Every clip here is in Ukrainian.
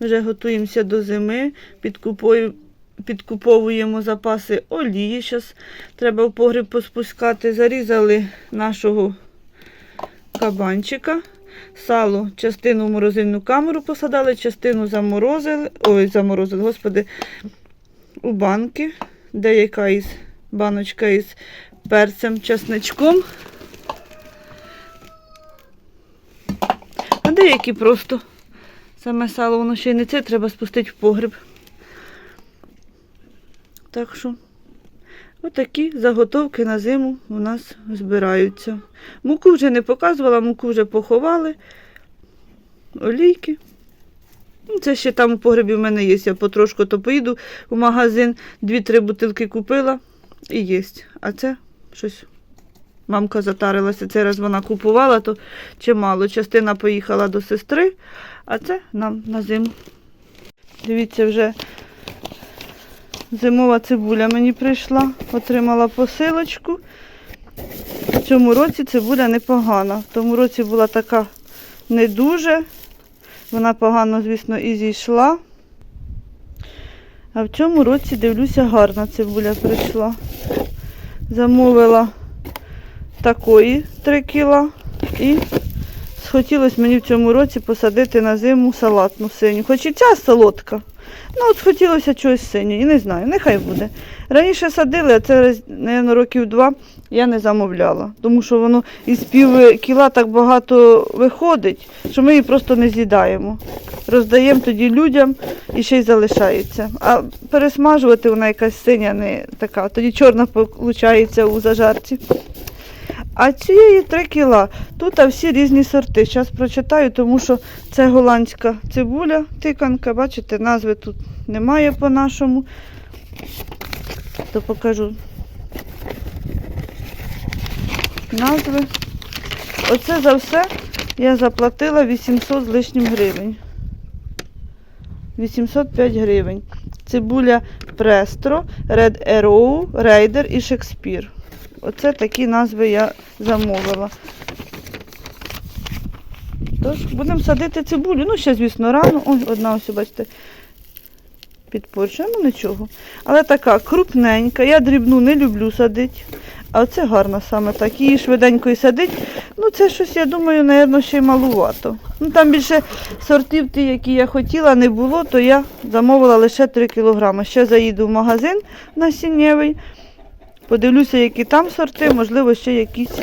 Вже готуємося до зими, підкуповуємо запаси олії. Зараз треба в погріб поспускати. Зарізали нашого кабанчика. Сало, частину в морозильну камеру посадили, частину заморозили. Ой, заморозили, господи, у банки. Деяка із баночка із перцем, чесничком. А деякі просто саме сало, воно ще й не це, треба спустити в погріб. Так що, отакі заготовки на зиму у нас збираються. Муку вже не показувала, муку вже поховали. Олійки. Ну, Це ще там у погребі в мене є. Я потрошку то поїду в магазин, дві-три бутилки купила і є. А це щось. Мамка затарилася, цей раз вона купувала, то чимало. Частина поїхала до сестри, а це нам на зиму. Дивіться, вже зимова цибуля мені прийшла, отримала посилочку. В цьому році цибуля непогана. В тому році була така не дуже. Вона погано, звісно, і зійшла. А в цьому році, дивлюся, гарна цибуля прийшла. Замовила такої 3 кіла. І схотілося мені в цьому році посадити на зиму салатну синю. Хоч і ця солодка. Ну, от хотілося чогось синього. І не знаю, нехай буде. Раніше садили, а це, мабуть, років два я не замовляла. Тому що воно із пів кіла так багато виходить, що ми її просто не з'їдаємо. Роздаємо тоді людям і ще й залишається. А пересмажувати вона якась синя не така. Тоді чорна виходить у зажарці. А цієї 3 кіла. Тут всі різні сорти. Зараз прочитаю, тому що це голландська цибуля, тиканка. Бачите, назви тут немає по-нашому. То покажу назви. Оце за все я заплатила 800 з лишнім гривень. 805 гривень. Цибуля Престро, Red Arrow, Рейдер і Шекспір. Оце такі назви я замовила. Тож, будемо садити цибулю. Ну, ще, звісно, рано. Ой, одна ось, бачите, підпорчена, ну нічого. Але така крупненька. Я дрібну не люблю садити. А оце гарна саме так. Її швиденько і садить. Ну, це щось, я думаю, напевно, ще й малувато. Ну, там більше сортів, ті, які я хотіла, не було, то я замовила лише 3 кілограми. Ще заїду в магазин насіннєвий. Подивлюся, які там сорти, можливо, ще якийсь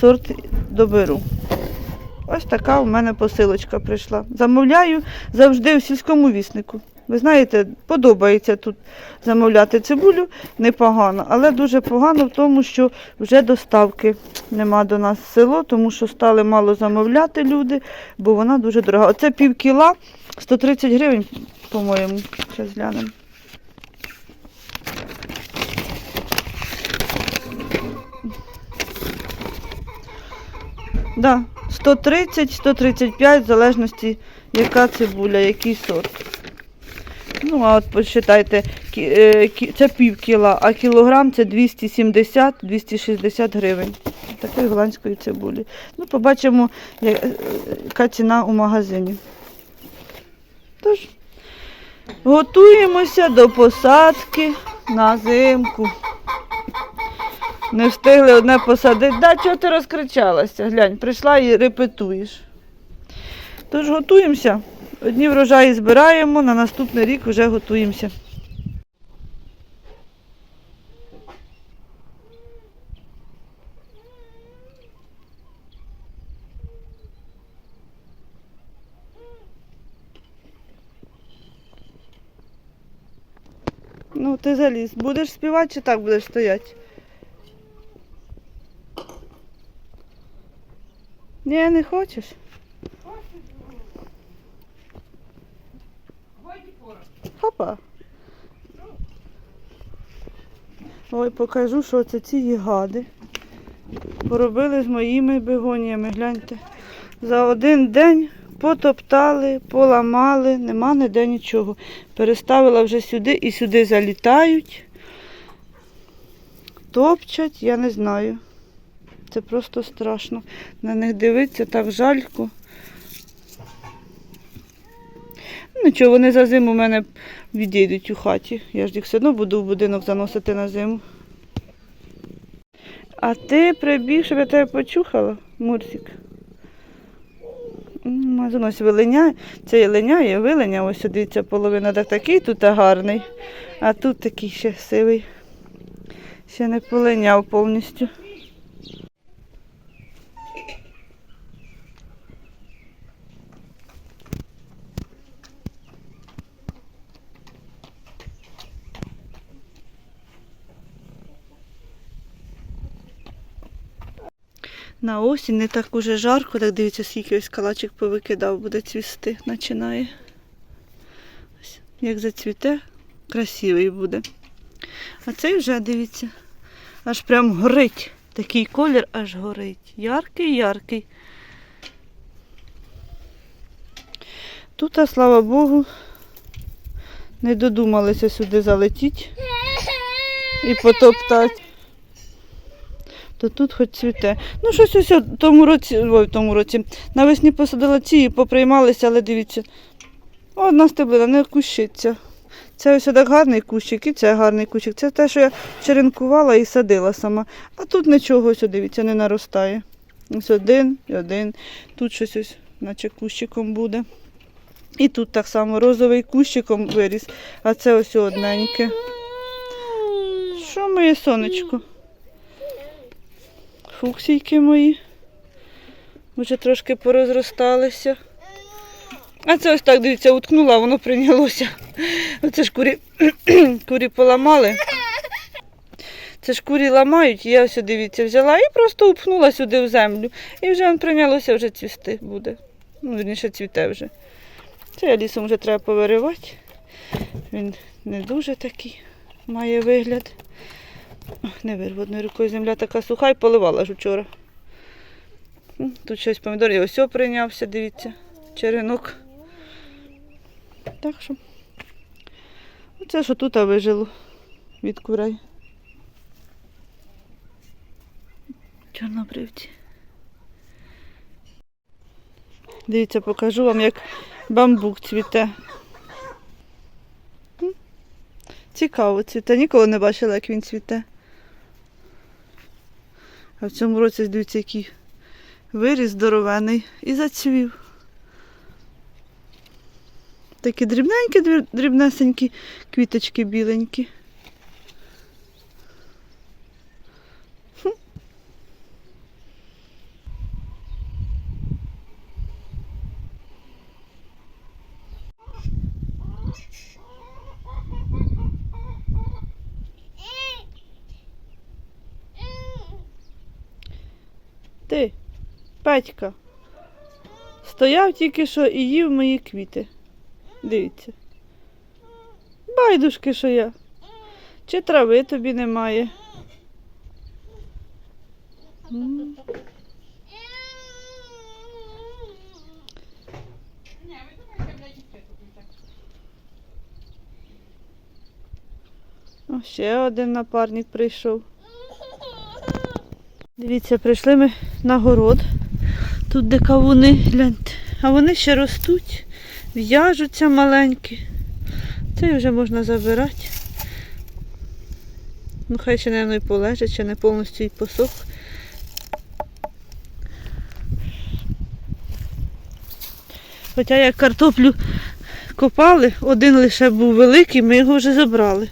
сорт доберу. Ось така у мене посилочка прийшла. Замовляю завжди у сільському віснику. Ви знаєте, подобається тут замовляти цибулю непогано, але дуже погано в тому, що вже доставки нема до нас в село, тому що стали мало замовляти люди, бо вона дуже дорога. Оце пів кіла 130 гривень, по-моєму. Зараз глянемо. Да, 130-135, в залежності, яка цибуля, який сорт. Ну, а от посчитайте, е, це пів кіла, а кілограм це 270-260 гривень. Такої голландської цибулі. Ну, побачимо, е, яка ціна у магазині. Тож, готуємося до посадки на зимку. Не встигли одне посадити. Да, чого ти розкричалася? Глянь, прийшла і репетуєш. Тож готуємося. Одні врожаї збираємо, на наступний рік вже готуємося. Ну, ти заліз. Будеш співати чи так будеш стояти? Ні, не хочеш? Хопа. Ой, покажу, що це ці єгади. Поробили з моїми бегоніями, гляньте. За один день потоптали, поламали, нема ніде нічого. Переставила вже сюди і сюди залітають. Топчать, я не знаю. Це просто страшно. На них дивитися так жалько. нічого, вони за зиму в мене відійдуть у хаті. Я ж їх все одно буду в будинок заносити на зиму. А ти прибіг, щоб я тебе почухала, Мурсик. Ось вилиняє, це і линяє, вилиня, ось дивіться, половина так такий тут гарний, а тут такий ще сивий. Ще не полиняв повністю. На осінь не так уже жарко, так дивіться, скільки ось калачик повикидав, буде цвісти, починає. Ось, як зацвіте, красивий буде. А цей вже, дивіться, аж прям горить. Такий колір аж горить. Яркий, яркий. Тут, а, слава Богу, не додумалися сюди залетіти і потоптати то тут хоч цвіте. Ну, щось ось в тому році, ой, в тому році. Навесні посадила ці і поприймалися, але дивіться. Одна стеблина не кущиться. Це ось так гарний кущик і це гарний кущик. Це те, що я черенкувала і садила сама. А тут нічого, ось, дивіться, не наростає. Ось один і один. Тут щось ось, наче кущиком буде. І тут так само розовий кущиком виріс, а це ось одненьке. Що моє сонечко? Фуксійки мої. Вже трошки порозросталися. А це ось так, дивіться, уткнула, воно прийнялося. Оце ж курі, курі поламали. Це ж курі ламають, я ось, дивіться, взяла і просто упхнула сюди в землю. І вже він прийнялося вже цвісти буде. Ну, вірніше, цвіте вже. Це лісом вже треба повиривати. Він не дуже такий має вигляд. Не вирву одною рукою земля така суха і поливала ж вчора. Тут щось помідор, і ось прийнявся, дивіться, черенок. Так що. Оце що тут вижило від курей. Чорнобривці. Дивіться, покажу вам, як бамбук цвіте. Цікаво цвіте. Ніколи не бачила, як він цвіте. А в цьому році, дивіться, який виріс здоровений і зацвів. Такі дрібненькі, дрібнесенькі квіточки біленькі. Ти, Петька, стояв тільки що і їв мої квіти. Дивіться. Байдушки, що я. Чи трави тобі немає? Ще один напарник прийшов. Дивіться, прийшли ми на город. Тут де кавуни, гляньте. А вони ще ростуть, в'яжуться маленькі. Це вже можна забирати. Ну, хай ще, мабуть, і полежить, ще не повністю і посох. Хоча як картоплю копали, один лише був великий, ми його вже забрали.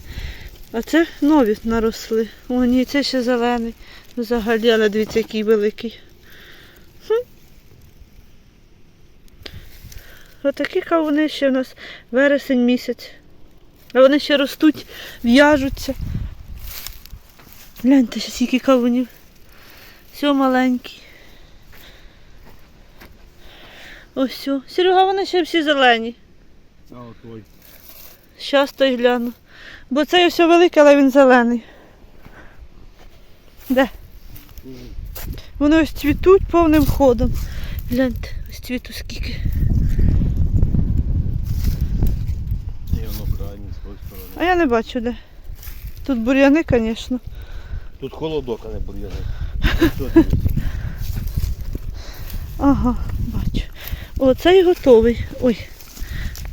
А це нові наросли. О, ні, це ще зелений. Взагалі, але дивіться, який великий. Хм. Отакі кавуни ще в нас вересень місяць. А вони ще ростуть, в'яжуться. Гляньте, ще скільки кавунів. Все маленький. Ось все. Серега, вони ще всі зелені. А той. Щас той гляну. Бо цей все великий, але він зелений. Де? Вони ось цвітуть повним ходом. Гляньте, ось цвіту скільки. А я не бачу де. Тут бур'яни, звісно. Тут холодок, а не бур'яни. Ага, бачу. О, цей готовий. Ой.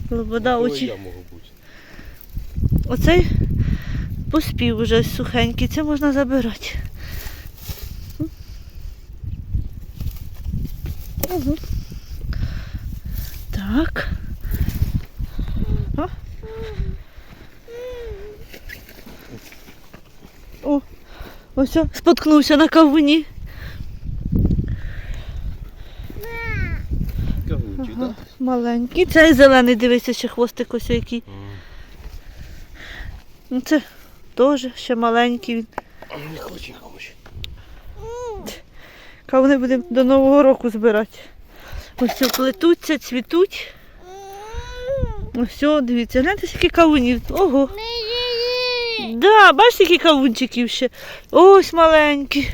Лобода очі. Оцей поспів уже сухенький, це можна забирати. Угу. Так. О. О, ось споткнувся на кавуні. Кавунчик, Ага, так? маленький. Цей зелений, дивися, ще хвостик ось який. Ну це теж ще маленький. він. Не хоче, хоче. Кавуни будемо до Нового року збирати. Ось це плетуться, цвітуть. Ось, о, дивіться, гляньте, скільки кавунів. Ого. Да, бачите, які кавунчиків ще. Ось маленькі.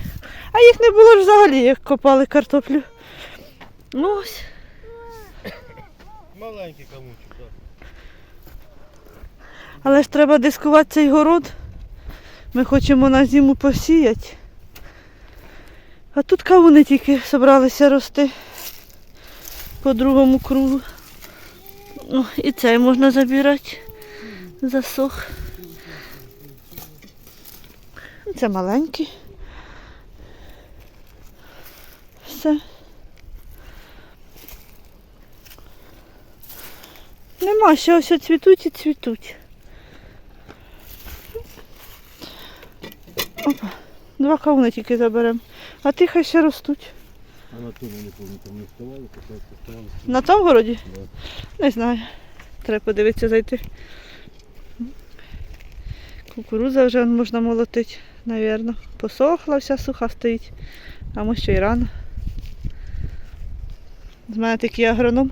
А їх не було взагалі, як копали картоплю. Ось. Маленький кавунчик, так. Але ж треба дискувати цей город. Ми хочемо на зиму посіяти. А тут кавуни тільки зібралися рости по другому кругу. О, і цей можна забирати. Засох. Це маленький. Все. Нема, ще ось цвітуть і цвітуть. Опа. Два кавуни тільки заберемо. А ті хай ще ростуть. А на тому не помню, там не вставали, так вставали. На тому городі? Да. Не знаю. Треба подивитися зайти. Кукуруза вже можна молотити, напевно. Посохла, вся суха стоїть. А ми ще й рано. З мене такий агроном.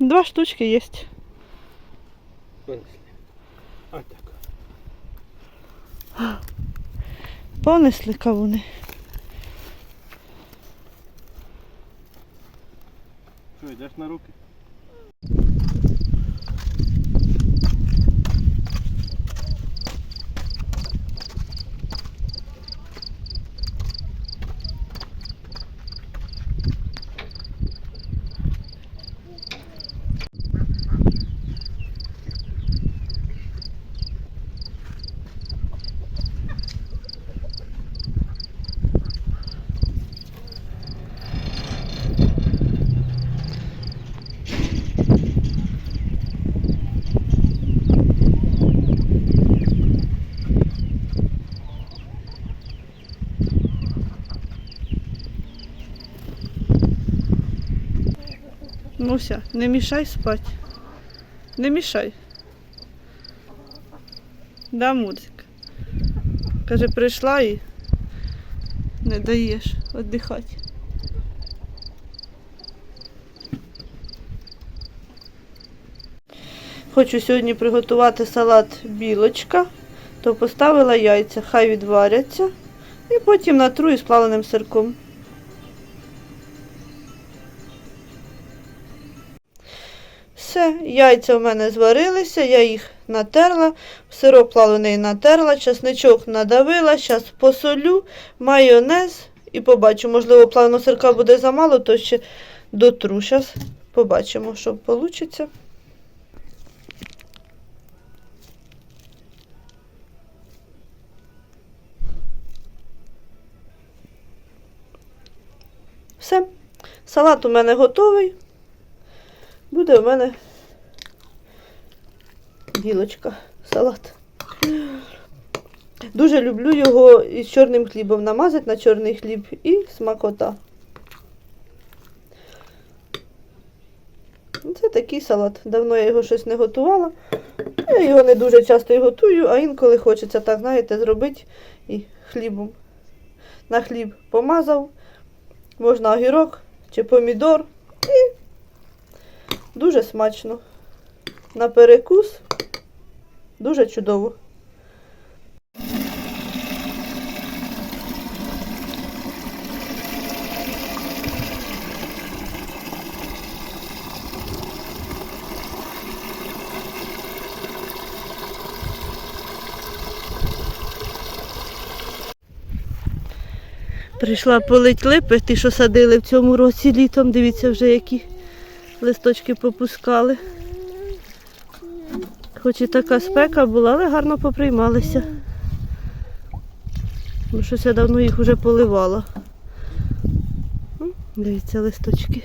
Два штучки есть. Понесли. А так. Понесли кавуни. Що, йдеш на руки? Муся, не мішай спать. Не мішай. Да, Мурзик. Каже, прийшла і не даєш віддихати. Хочу сьогодні приготувати салат білочка, то поставила яйця, хай відваряться, і потім натру із плавленим сирком. Все, яйця в мене зварилися, я їх натерла, сироп плавлений натерла, часничок надавила, зараз посолю, майонез і побачу, можливо, плавленого сирка буде замало, то ще дотру. Зараз побачимо, що вийде. Все, салат у мене готовий. Буде у мене білочка, салат. Дуже люблю його із чорним хлібом намазати на чорний хліб і смакота. Це такий салат. Давно я його щось не готувала. Я його не дуже часто готую, а інколи хочеться так, знаєте, зробити і хлібом. На хліб помазав, можна огірок чи помідор. І Дуже смачно. На перекус дуже чудово. Прийшла полить липи, ті, що садили в цьому році літом, дивіться вже які листочки попускали. Хоч і така спека була, але гарно поприймалися. Бо щось я давно їх вже поливала. Дивіться, листочки.